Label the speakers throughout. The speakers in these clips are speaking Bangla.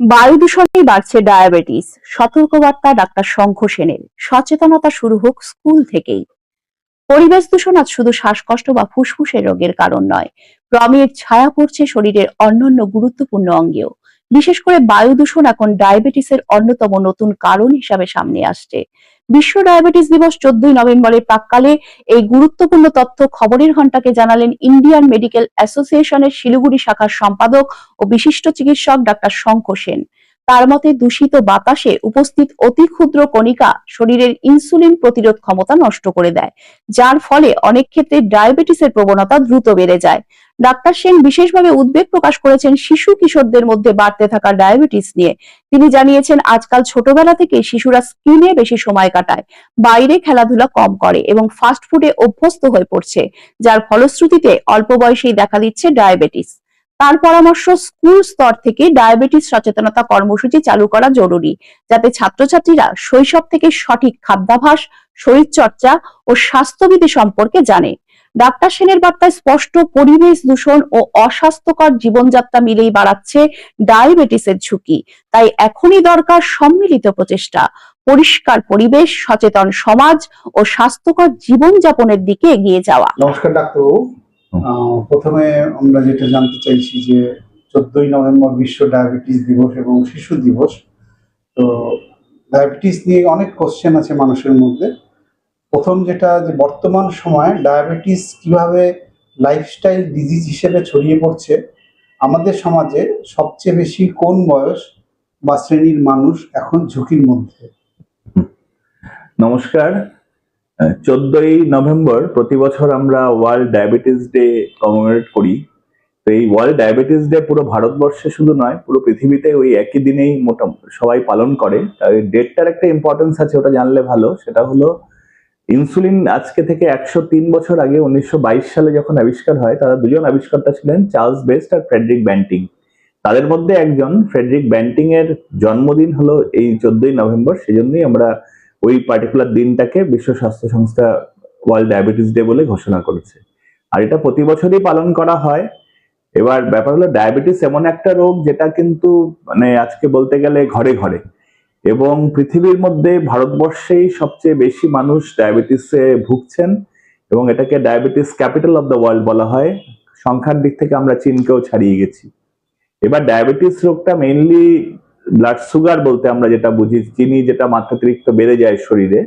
Speaker 1: বায়ু দূষণেই বাড়ছে ডায়াবেটিস। সতর্কবার্তা ডাক্তার শঙ্খ সেনের। সচেতনতা শুরু হোক স্কুল থেকেই। পরিবেশ দূষণ আজ শুধু শ্বাসকষ্ট বা ফুসফুসের রোগের কারণ নয় ক্রমের ছায়া পড়ছে শরীরের অন্যান্য গুরুত্বপূর্ণ অঙ্গেও। বিশেষ করে বায়ু দূষণ এখন ডায়াবেটিসের অন্যতম নতুন কারণ হিসাবে সামনে আসছে। বিশ্ব ডায়াবেটিস দিবস চোদ্দই নভেম্বরের প্রাককালে এই গুরুত্বপূর্ণ তথ্য খবরের ঘন্টাকে জানালেন ইন্ডিয়ান মেডিকেল অ্যাসোসিয়েশনের শিলিগুড়ি শাখার সম্পাদক ও বিশিষ্ট চিকিৎসক ডাক্তার শঙ্কর সেন। তার মতে দূষিত বাতাসে উপস্থিত অতি ক্ষুদ্র কণিকা শরীরের ইনসুলিন প্রতিরোধ ক্ষমতা নষ্ট করে দেয়, যার ফলে অনেক ক্ষেত্রে ডায়াবেটিসের প্রবণতা দ্রুত বেড়ে যায়। ডাক্তার সেন বিশেষভাবে উদ্বেগ প্রকাশ করেছেন শিশু কিশোরদের মধ্যে বাড়তে থাকা ডায়াবেটিস নিয়ে। তিনি জানিয়েছেন, আজকাল ছোটবেলা থেকে শিশুরা স্ক্রিনে বেশি সময় কাটায়, বাইরে খেলাধুলা কম করে এবং ফাস্ট ফুডে অভ্যস্ত হয়ে পড়ছে, যার ফলশ্রুতিতে অল্প বয়সেই দেখা দিচ্ছে ডায়াবেটিস। তার পরামর্শ স্কুল স্তর থেকে ডায়াবেটিস সচেতনতা কর্মসূচি চালু করা জরুরি যাতে ছাত্রছাত্রীরা শৈশব থেকে সঠিক খাদ্যাভ্যাস শরীরচর্চা ও স্বাস্থ্যবিধি সম্পর্কে জানে। ডাক্তার সেনের বার্তায় স্পষ্ট পরিবেশ দূষণ ও অস্বাস্থ্যকর জীবনযাত্রা মিলেই বাড়াচ্ছে ডায়াবেটিসের ঝুঁকি। তাই এখনই দরকার সম্মিলিত প্রচেষ্টা। পরিষ্কার পরিবেশ সচেতন সমাজ ও স্বাস্থ্যকর জীবনযাপনের দিকে এগিয়ে যাওয়া।
Speaker 2: নমস্কার। আহ, প্রথমে আমরা যেটা জানতে চাইছি যে চোদ্দই নভেম্বর বিশ্ব ডায়াবেটিস দিবস এবং শিশু দিবস। তো ডায়াবেটিস নিয়ে অনেক কোশ্চেন আছে মানুষের মধ্যে। প্রথম যেটা যে বর্তমান সময়ে ডায়াবেটিস কীভাবে লাইফস্টাইল ডিজিজ হিসেবে ছড়িয়ে পড়ছে আমাদের সমাজে সবচেয়ে বেশি কোন বয়স বা শ্রেণির মানুষ এখন ঝুঁকির মধ্যে?
Speaker 3: নমস্কার। চোদ্দই নভেম্বর প্রতি বছর আমরা ওয়ার্ল্ড ডায়াবেটিস ডে কমেমোরেট করি। তো এই ওয়ার্ল্ড ডায়াবেটিস ডে পুরো ভারতবর্ষে শুধু নয়, পুরো পৃথিবীতে ওই একই দিনেই মোটামুটি সবাই পালন করে। তাই ডেটটার একটা ইম্পর্টেন্স আছে, ওটা জানলে ভালো। সেটা হলো ইনসুলিন আজকে থেকে একশো তিন বছর আগে উনিশশো বাইশ সালে যখন আবিষ্কার হয়, তারা দুজন আবিষ্কর্তা ছিলেন, চার্লস বেস্ট আর ফ্রেডরিক ব্যান্টিং। তাদের মধ্যে একজন, ফ্রেডরিক ব্যান্টিং এর জন্মদিন হলো এই চোদ্দই নভেম্বর, সেজন্যই আমরা ওই পার্টিকুলার দিনটাকে বিশ্ব স্বাস্থ্য সংস্থা ওয়ার্ল্ড ডায়াবেটিস ডে বলে ঘোষণা করেছে। আর এটা প্রতি বছরই পালন করা হয়। এবার ব্যাপার হলো ডায়াবেটিস এমন একটা রোগ যেটা কিন্তু মানে আজকে বলতে গেলে ঘরে ঘরে। এবং পৃথিবীর মধ্যে ভারতবর্ষেই সবচেয়ে বেশি মানুষ ডায়াবেটিসে ভুগছেন এবং এটাকে diabetes capital of the world বলা হয়। সংখ্যার দিক থেকে আমরা চীনকেও ছাড়িয়ে গেছি। এবার ডায়াবেটিস রোগটা মেইনলি ব্লাড সুগার বলতে আমরা যেটা বুঝি, চিনি যেটা মাত্রাতিরিক্ত বেড়ে যায় শরীরে,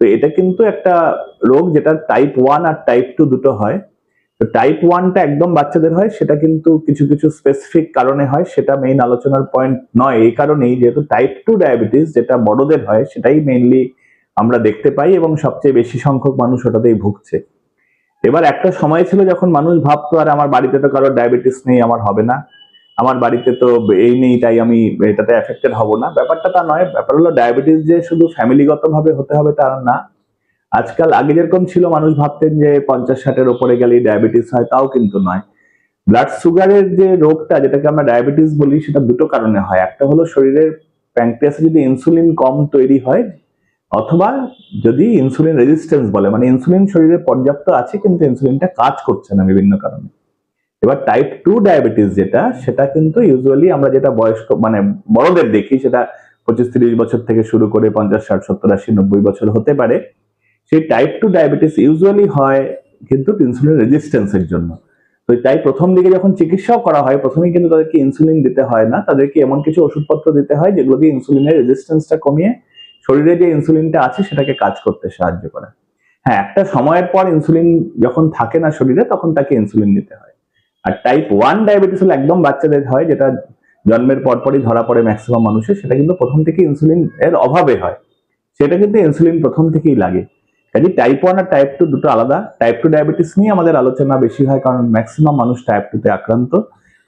Speaker 3: তো এটা কিন্তু একটা রোগ যেটা টাইপ ওয়ান আর টাইপ টু দুটো হয়। তো টাইপ ওয়ানটা একদম বাচ্চাদের হয়, সেটা কিন্তু কিছু কিছু স্পেসিফিক কারণে হয়, সেটা মেইন আলোচনার পয়েন্ট নয়। এই কারণেই যেহেতু টাইপ টু ডায়াবেটিস যেটা বড়দের হয়, সেটাই মেইনলি আমরা দেখতে পাই এবং সবচেয়ে বেশি সংখ্যক মানুষ ওটাতেই ভুগছে। এবার একটা সময় ছিল যখন মানুষ ভাবতো, আর, আমার বাড়িতে তো কারোর ডায়াবেটিস নেই, আমার হবে না। আমার বাড়িতে তো এই নেই, তাই আমি এটাতে এফেক্টেড হব না। ব্যাপারটা তা নয়, ব্যাপার হলো ডায়াবেটিস যে শুধু ফ্যামিলিগত ভাবে হতে হবে তা না। আজকাল আগে যেরকম ছিল, মানুষ ভাবতেন যে পঞ্চাশ ষাটের ওপরে গেলেই ডায়াবেটিস হয়, তাও কিন্তু নয়। ব্লাড সুগারের যে রোগটা, যেটাকে আমরা ডায়াবেটিস বলি, সেটা দুটো কারণে হয়। একটা হলো শরীরের প্যাঙ্ক্রিয়াসে যদি ইনসুলিন কম তৈরি হয়, অথবা যদি ইনসুলিন রেজিস্ট্যান্স বলে মানে ইনসুলিন শরীরে পর্যাপ্ত আছে, কিন্তু ইনসুলিনটা কাজ করছে না বিভিন্ন কারণে। এবার টাইপ টু ডায়াবেটিস যেটা, সেটা কিন্তু ইউজুয়ালি আমরা যেটা বয়স্ক মানে বড়দের দেখি, সেটা পঁচিশ তিরিশ বছর থেকে শুরু করে পঞ্চাশ, ষাট, সত্তর, আশি, নব্বই বছর হতে পারে। সেই টাইপ টু ডায়াবেটিস ইউজুয়ালি হয় কিন্তু ইনসুলিন রেজিস্ট্যান্সের জন্য। তো তাই প্রথম দিকে যখন চিকিৎসাও করা হয়, প্রথমেই কিন্তু তাদেরকে ইনসুলিন দিতে হয় না। তাদেরকে এমন কিছু ওষুধপত্র দিতে হয় যেগুলো দিয়ে ইনসুলিনের রেজিস্ট্যান্সটা কমিয়ে শরীরে যে ইনসুলিনটা আছে, সেটাকে কাজ করতে সাহায্য করে। হ্যাঁ একটা সময়ের পর ইনসুলিন যখন থাকে না শরীরে, তখন তাকে ইনসুলিন দিতে হয়। আর টাইপ ওয়ান ডায়াবেটিস হলো একদম বাচ্চাদের হয়, যেটা জন্মের পরপরই ধরা পড়ে ম্যাক্সিমাম মানুষের, সেটা কিন্তু প্রথম থেকে ইনসুলিন এর অভাবে হয়। সেটা কিন্তু ইনসুলিন প্রথম থেকেই লাগে। কাজে টাইপ ওয়ান আর টাইপ টু দুটো আলাদা। টাইপ টু ডায়াবেটিস নিয়ে আমাদের আলোচনা বেশি হয়, কারণ ম্যাক্সিমাম মানুষ টাইপ টুতে আক্রান্ত।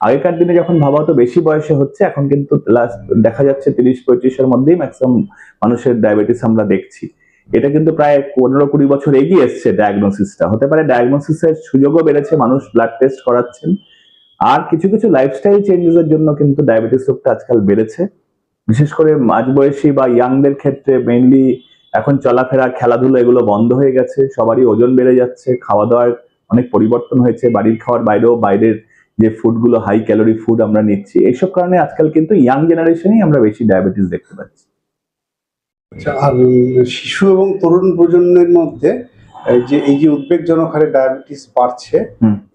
Speaker 3: আগেকার দিনে যখন ভাবা হতো বেশি বয়সে হচ্ছে, এখন কিন্তু last দেখা যাচ্ছে তিরিশ পঁয়ত্রিশের মধ্যেই ম্যাক্সিমাম মানুষের ডায়াবেটিস আমরা দেখছি। এটা কিন্তু প্রায় পনেরো কুড়ি বছর এগিয়ে এসছে ডায়াগনোসিসটা হতে পারে ডায়াগনোসিসের সুযোগও বেড়েছে, মানুষ ব্লাড টেস্ট করাচ্ছেন। আর কিছু কিছু লাইফস্টাইল চেঞ্জেস এর জন্য কিন্তু ডায়াবেটিস রোগটা আজকাল বেড়েছে। বিশেষ করে মাঝবয়সী বা ইয়াংদের ক্ষেত্রে মেইনলি এখন চলাফেরা, খেলাধুলো এগুলো বন্ধ হয়ে গেছে, সবারই ওজন বেড়ে যাচ্ছে খাওয়া দাওয়ার অনেক পরিবর্তন হয়েছে, বাড়ির খাওয়ার বাইরেও বাইরের যে ফুডগুলো হাই ক্যালোরি ফুড আমরা নিচ্ছি, এইসব কারণে আজকাল কিন্তু ইয়াং জেনারেশনেই আমরা বেশি ডায়াবেটিস দেখতে পাচ্ছি।
Speaker 2: আর শিশু এবং তরুণ প্রজন্মের মধ্যে যে এই যে উদ্বেগজনক হারে ডায়াবেটিস বাড়ছে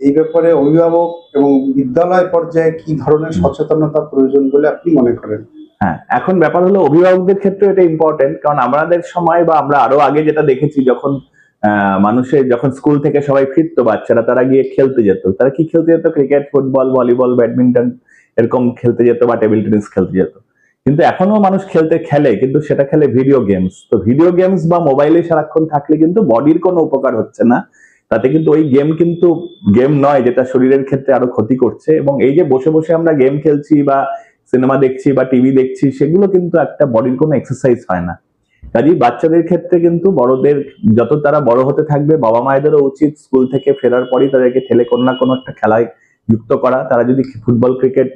Speaker 2: এই ব্যাপারে অভিভাবক এবং বিদ্যালয় পর্যায়ে কি ধরনের সচেতনতা প্রয়োজন বলে আপনি মনে করেন?
Speaker 3: হ্যাঁ এখন ব্যাপার হলো অভিভাবকদের ক্ষেত্রে এটা ইম্পর্টেন্ট কারণ আমাদের সময় বা আমরা আরও আগে যেটা দেখেছি যখন আহ, মানুষের যখন স্কুল থেকে সবাই ফিরতো বাচ্চারা তারা গিয়ে খেলতে যেত। তারা কি খেলতে যেত? ক্রিকেট ফুটবল ভলিবল ব্যাডমিন্টন এরকম খেলতে যেত বা টেবিল টেনিস খেলতে যেত। কিন্তু এখনও মানুষ খেলতে খেলে, কিন্তু সেটা খেলে ভিডিও গেমস তো ভিডিও গেমস বা মোবাইলে সারাক্ষণ থাকলে কিন্তু বডির কোনো উপকার হচ্ছে না। তাতে কিন্তু ওই গেম কিন্তু গেম নয়, যেটা শরীরের ক্ষেত্রে আরও ক্ষতি করছে। এবং এই যে বসে বসে আমরা গেম খেলছি বা সিনেমা দেখছি বা টিভি দেখছি, সেগুলো কিন্তু একটা বডির কোনো এক্সারসাইজ হয় না। কাজেই বাচ্চাদের ক্ষেত্রে কিন্তু বড়দের, যত তারা বড় হতে থাকবে বাবা মায়েদেরও উচিত স্কুল থেকে ফেরার পরই তাদেরকে ঠেলে কোনো না কোনো একটা খেলায় যুক্ত করা। তারা যদি football, cricket,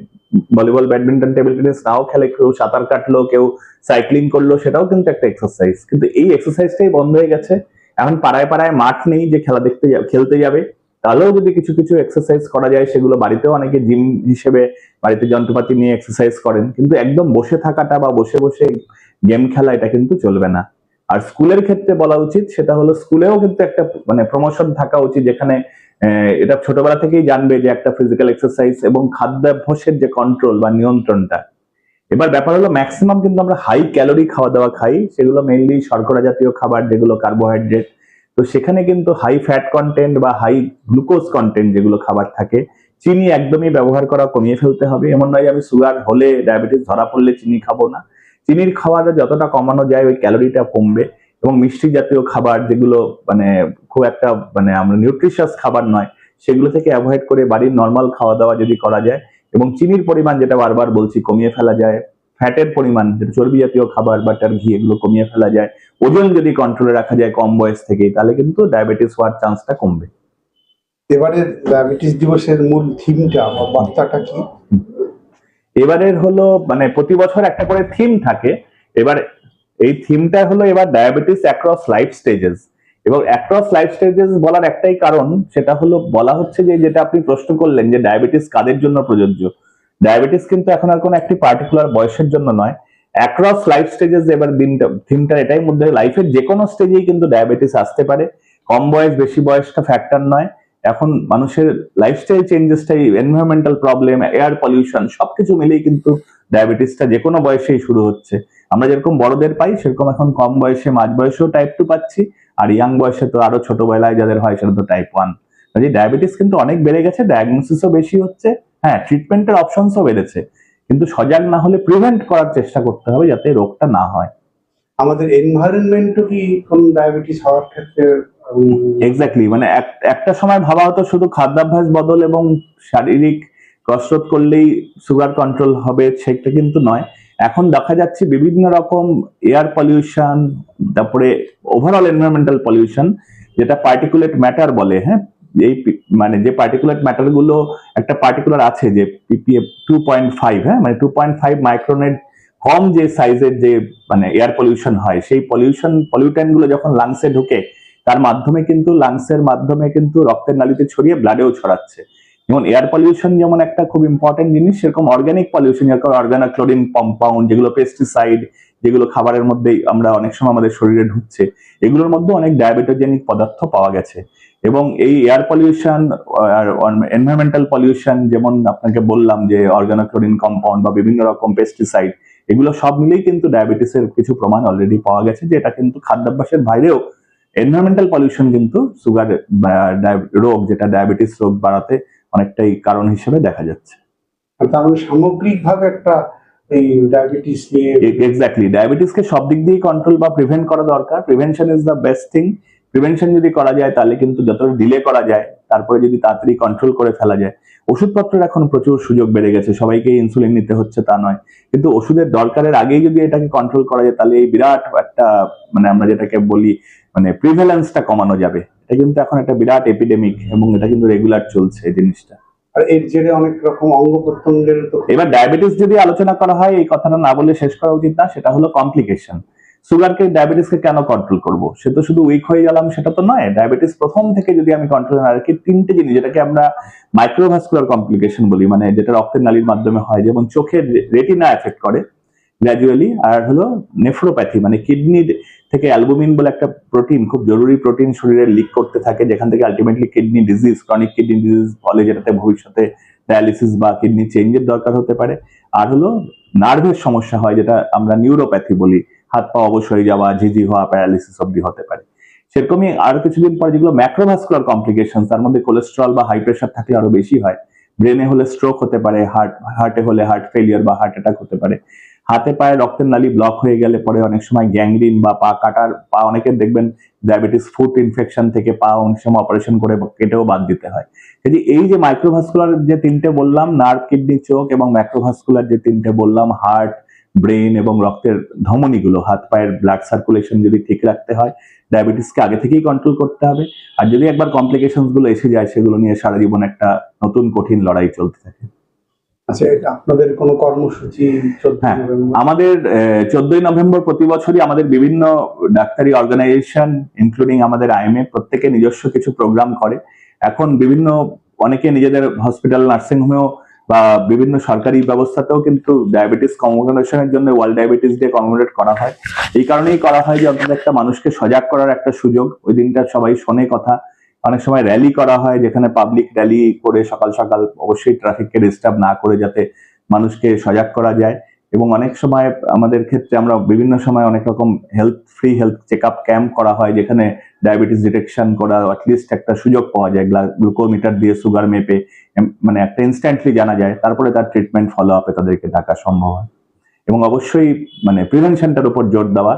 Speaker 3: volleyball, badminton, table tennis নাও খেলে, কেউ সাঁতার কাটলো, কেউ সাইক্লিং করল, সেটাও কিন্তু একটা এক্সারসাইজ কিন্তু এই এক্সারসাইজটাই বন্ধ হয়ে গেছে। এখন পাড়ায় পাড়ায় মাঠ নেই যে খেলা দেখতে খেলতে যাবে। তাহলেও যদি কিছু কিছু এক্সারসাইজ করা যায়, সেগুলো বাড়িতেও অনেকে জিম হিসেবে, বাড়িতে যন্ত্রপাতি নিয়ে এক্সারসাইজ করেন। কিন্তু একদম বসে থাকাটা বা বসে বসে গেম খেলা, এটা কিন্তু চলবে না। আর স্কুলের ক্ষেত্রে বলা উচিত সেটা হলো স্কুলেও কিন্তু একটা মানে প্রমোশন থাকা উচিত যেখানে এটা ছোটবেলা থেকেই জানবে যে একটা ফিজিক্যাল এক্সারসাইজ এবং খাদ্যাভ্যাসের যে কন্ট্রোল বা নিয়ন্ত্রণটা। এবার ব্যাপার হলো ম্যাক্সিমাম কিন্তু আমরা হাই ক্যালোরি খাওয়া দাওয়া খাই, সেগুলো মেইনলি শর্করা জাতীয় খাবার, যেগুলো কার্বোহাইড্রেট তো সেখানে কিন্তু হাই ফ্যাট কন্টেন্ট বা হাই গ্লুকোজ কন্টেন্ট যেগুলো খাবার থাকে, চিনি একদমই ব্যবহার করা কমিয়ে ফেলতে হবে। এমন নয় আমি সুগার হলে ডায়াবেটিস ধরা পড়লে চিনি খাব না। চিনির খাবারটা যতটা কমানো যায় ওই ক্যালোরিটা কমবে। এবং মিষ্টি জাতীয় খাবার যেগুলো মানে খুব একটা মানে আমরা নিউট্রিশিয়াস খাবার নয় সেগুলো থেকে অ্যাভয়েড করে বাড়ির নর্মাল খাওয়া দাওয়া যদি করা যায়। এবং চিনির পরিমাণ যেটা বারবার বলছি কমিয়ে ফেলা যায়। ফ্যাটের পরিমাণ যেটা চর্বি জাতীয় খাবার বাটার ঘি এগুলো কমিয়ে ফেলা যায়। ওজন যদি কন্ট্রোলে রাখা যায় কম বয়স থেকেই তাহলে কিন্তু ডায়াবেটিস হওয়ার চান্সটা কমবে।
Speaker 2: এবারে ডায়াবেটিস দিবসের মূল থিমটা বা বার্তাটা কি?
Speaker 3: এবারের হলো মানে প্রতি বছর একটা করে থিম থাকে। এবার এই থিমটা হলো এবার ডায়াবেটিস অ্যাক্রস লাইফ স্টেজেস এবং অ্যাক্রস লাইফ স্টেজেস বলার একটাই কারণ, সেটা হলো, বলা হচ্ছে যে, যেটা আপনি প্রশ্ন করলেন যে ডায়াবেটিস কাদের জন্য প্রযোজ্য? ডায়াবেটিস কিন্তু এখন আর কোনো একটি পার্টিকুলার বয়সের জন্য নয়। অ্যাক্রস লাইফ স্টেজেস এবার দিনটা থিমটা এটাই মধ্যে লাইফের যে কোনো স্টেজেই কিন্তু ডায়াবেটিস আসতে পারে। কম বয়স, বেশি বয়সটা ফ্যাক্টর নয়। এখন মানুষের লাইফস্টাইল চেঞ্জেসটাই এনভায়রনমেন্টাল প্রবলেম এয়ার পলিউশন সবকিছু মিলেই কিন্তু ডায়াবেটিসটা যে কোনো বয়সেই শুরু হচ্ছে। আমরা যেরকম বড়দের পাই, সেরকম এখন কম বয়সে, মাঝ বয়সেও টাইপ টু পাচ্ছি, আর ইয়াং বয়সে তো আরও ছোটবেলায় যাদের হয় সেটা তো টাইপ ওয়ান কাজে ডায়াবেটিস কিন্তু অনেক বেড়ে গেছে ডায়াগনোসিসও বেশি হচ্ছে হ্যাঁ ট্রিটমেন্টের অপশনসও বেড়েছে। কিন্তু সজাগ না হলে প্রিভেন্ট করার চেষ্টা করতে হবে যাতে রোগটা না হয়।
Speaker 2: আমাদের এনভায়রনমেন্টও কি কোন ডায়াবেটিস হওয়ার ক্ষেত্রে
Speaker 3: এক্স্যাক্টলি মানে একটা সময় ভাবা হতো শুধু খাদ্যাভ্যাস বদল এবং শারীরিক কসরত করলেই সুগার কন্ট্রোল হবে, সেটা কিন্তু নয়। এখন দেখা যাচ্ছে বিভিন্ন রকম এয়ার পলিউশন তারপরে ওভারঅল এনভায়রনমেন্টাল পলিউশন যেটা পার্টিকুলেট ম্যাটার বলে হ্যাঁ? এই মানে যে পার্টিকুলেট ম্যাটারগুলো একটা পার্টিকুলার আছে যে পিপিএফ টু পয়েন্ট ফাইভ হ্যাঁ? মানে টু পয়েন্ট ফাইভ মাইক্রোনেট কম যে সাইজের যে মানে এয়ার পলিউশন হয়, সেই পলিউশন পলিউটেন্টগুলো যখন লাংসে ঢুকে মাধ্যমে কিন্তু লাংসের মাধ্যমে কিন্তু রক্তের নালীতে ছড়িয়ে ব্লাডেও ছড়াচ্ছে। যেমন এয়ার পলিউশন যেমন একটা খুব ইম্পর্টেন্ট জিনিস, সেরকম অর্গানিক পলিউশন যেরকম অর্গানোক্লোরিন কম্পাউন্ড যেগুলো পেস্টিসাইড যেগুলো খাবারের মধ্যেই আমরা অনেক সময় আমাদের শরীরে ঢুকছে, এগুলোর মধ্যে অনেক ডায়াবেটোজেনিক পদার্থ পাওয়া গেছে। এবং এই এয়ার পলিউশন আর এনভায়রনমেন্টাল পলিউশন যেমন আপনাকে বললাম যে অর্গানোক্লোরিন কম্পাউন্ড বা বিভিন্ন রকম পেস্টিসাইড এগুলো সব মিলেই কিন্তু ডায়াবেটিসের কিছু প্রমাণ অলরেডি পাওয়া গেছে যে এটা কিন্তু খাদ্যাভ্যাসের বাইরেও এনভায়রনমেন্টাল পলিউশন কিন্তু সুগার রোগ যেটা ডায়াবেটিস রোগ বাড়াতে অনেকটাই কারণ হিসেবে দেখা যাচ্ছে।
Speaker 2: তার মানে সামগ্রিকভাবে একটা এই ডায়াবেটিস নিয়ে
Speaker 3: এক্স্যাক্টলি ডায়াবেটিসকে সব দিক দিয়েই কন্ট্রোল বা প্রিভেন্ট করা দরকার। Prevention is the best thing prevention যদি করা যায় তাহলে কিন্তু যতটা ডিলে করা যায় তারপরে যদি তাড়াতাড়ি কন্ট্রোল করে ফেলা যায় ওষুধপত্রের এখন প্রচুর সুযোগ বেড়ে গেছে সবাইকে ইনসুলিন নিতে হচ্ছে তা নয়। কিন্তু ওষুধের দরকারের আগেই যদি এটাকে কন্ট্রোল করা যায় তাহলে এই বিরাট একটা মানে আমরা যেটাকে বলি মানে প্রিভ্যালেন্সটা কমানো যাবে। এটা কিন্তু এখন একটা বিরাট এপিডেমিক এবং এটা কিন্তু রেগুলার চলছে এই জিনিসটা।
Speaker 2: আর এর জেরে অনেক রকম অঙ্গ প্রত্যঙ্গের
Speaker 3: এবার ডায়াবেটিস যদি আলোচনা করা হয় এই কথাটা না বলে শেষ করা উচিত না সেটা হলো কমপ্লিকেশন সুগারকে ডায়াবেটিসকে কেন কন্ট্রোল করব? সে তো শুধু উইক হয়ে গেলাম, সেটা তো নয়। ডায়াবেটিস প্রথম থেকে যদি আমি কন্ট্রোল না রাখি, তিনটে জিনিস, যেটাকে আমরা মাইক্রোভাস্কুলার কমপ্লিকেশন বলি মানে যেটা রক্তের নালীর মাধ্যমে হয়, যেমন চোখের রেটিনা এফেক্ট করে গ্র্যাজুয়ালি আর হলো নেফ্রোপ্যাথি মানে কিডনির থেকে অ্যালবুমিন বলে একটা প্রোটিন খুব জরুরি প্রোটিন শরীরে লিক করতে থাকে, যেখান থেকে ultimately kidney disease chronic kidney disease ফলে যেটাতে ভবিষ্যতে ডায়ালিসিস বা কিডনি চেঞ্জের দরকার হতে পারে। আর হলো নার্ভের সমস্যা হয়, যেটা আমরা নিউরোপ্যাথি বলি। হাত পা অবশ হয়ে যাওয়া, ঝিঝি হওয়া প্যারালিসিস অব্দি হতে পারে। সেরকমই আর কিছুদিন পর যেগুলো ম্যাক্রোভাস্কুলার কমপ্লিকেশন তার মধ্যে কোলেস্ট্রল বা হাই প্রেশার থাকলে আরও বেশি হয়। ব্রেনে হলে স্ট্রোক হতে পারে হার্ট হার্টে হলে হার্ট ফেলিয়ার বা হার্ট অ্যাটাক হতে পারে। হাতে পায়ে রক্তের নালী ব্লক হয়ে গেলে পরে অনেক সময় গ্যাংরিন বা পা কাটার, পা অনেকের দেখবেন ডায়াবেটিস ফুট ইনফেকশন থেকে পা অনেক সময় অপারেশন করে কেটেও বাদ দিতে হয়। যদি এই যে মাইক্রোভাস্কুলার যে তিনটে বললাম নার্ভ কিডনি চোখ এবং ম্যাক্রোভাস্কুলার যে তিনটে বললাম হার্ট ব্রেন এবং রক্তের ধমনীগুলো হাত পায়ের ব্লাড সার্কুলেশন যদি ঠিক রাখতে হয় ডায়াবেটিসকে আগে থেকেই কন্ট্রোল করতে হবে। আর যদি একবার কমপ্লিকেশনসগুলো এসে যায় সেগুলো নিয়ে সারা জীবন একটা নতুন কঠিন লড়াই চলতে থাকে।
Speaker 2: আচ্ছা আপনাদের কোনো কর্মসূচি
Speaker 3: হ্যাঁ, আমাদের চোদ্দই নভেম্বর প্রতি বছরই আমাদের বিভিন্ন ডাক্তারি অর্গানাইজেশন ইনক্লুডিং আমাদের আইএমএ প্রত্যেকে নিজস্ব কিছু প্রোগ্রাম করে। এখন বিভিন্ন অনেকে নিজেদের হসপিটাল নার্সিং হোমেও বা বিভিন্ন সরকারি ব্যবস্থাতেও কিন্তু ডায়াবেটিস কমিউনিকেশনের জন্য ওয়ার্ল্ড ডায়াবেটিস ডে কমিউনিকেট করা হয়। এই কারণেই করা হয় যে অন্তত একটা মানুষকে সজাগ করার একটা সুযোগ। ওই দিনটা সবাই শোনে কথা। অনেক সময় র্যালি করা হয় যেখানে পাবলিক র্যালি করে সকাল সকাল অবশ্যই ট্রাফিককে ডিস্টার্ব না করে যাতে মানুষকে সজাগ করা যায়। এবং অনেক সময় আমাদের ক্ষেত্রে আমরা বিভিন্ন সময় অনেক রকম health free health check up camp করা হয় যেখানে ডায়াবেটিস ডিটেকশন করা অ্যাটলিস্ট একটা সুযোগ পাওয়া যায় গ্লুকোমিটার দিয়ে সুগার মেপে মানে একটা ইনস্ট্যান্টলি জানা যায় তারপরে তার ট্রিটমেন্ট ফলো আপে তাদেরকে ডাকা সম্ভব হয়। এবং অবশ্যই মানে প্রিভেনশনটার উপর জোর দেওয়া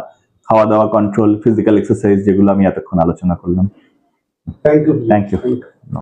Speaker 3: খাওয়া দাওয়া কন্ট্রোল ফিজিক্যাল এক্সারসাইজ যেগুলো আমি এতক্ষণ আলোচনা করলাম।
Speaker 2: Thank you
Speaker 3: Thank you.